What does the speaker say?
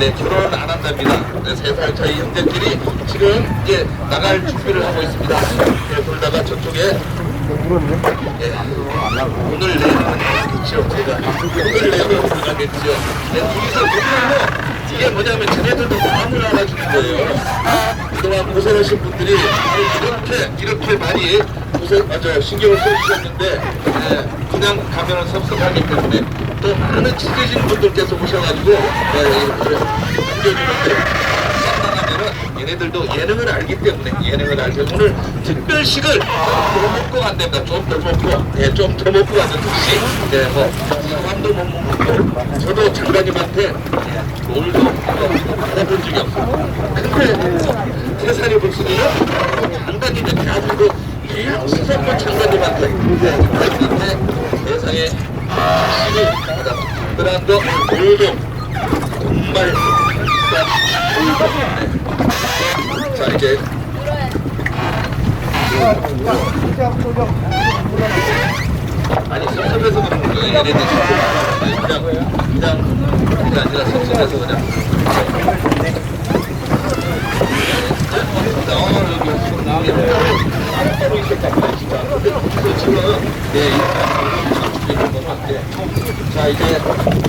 네, 결혼을 안 한답니다. 네, 세살 차이 형제끼리 지금 이제 나갈 준비를 하고 있습니다. 네, 그러다가 저쪽에 예, 오늘 내일은 가겠죠. 제가 오늘 내일은 가겠죠. 네, 거기서 보면 이게 뭐냐면 쟤네들도 마음을 알아주는 거예요. 그동안 고생하신 분들이 이렇게 이렇게 많이 고생 맞아요 신경을 써주셨는데 예, 그냥 가면은 섭섭하기 때문에 또 많은 친해진 분들께서 오셔가지고 예, 이렇게 남겨주는데 나가면은 얘네들도 예능을 알기 때문에 예능을 알죠. 오늘 특별식을 좀더 먹고 간답니다. 좀 더 먹고, 예, 좀 더 먹고 가는 특식. 예, 뭐 사람도 못 먹고 저도 장관님한테 예, 뭐 받아본 적이 없어요. 근데 세 살이 벌써요? 장관님이 시선권 장관님한테 장관님한테 세상에 받았습니다. 그다음도 오늘도 정말 네. 자 이제 아니 섭섭해서 그런 거예요 얘네들 그냥 그냥 그게 아니라 섭섭해서 그냥 きることになって、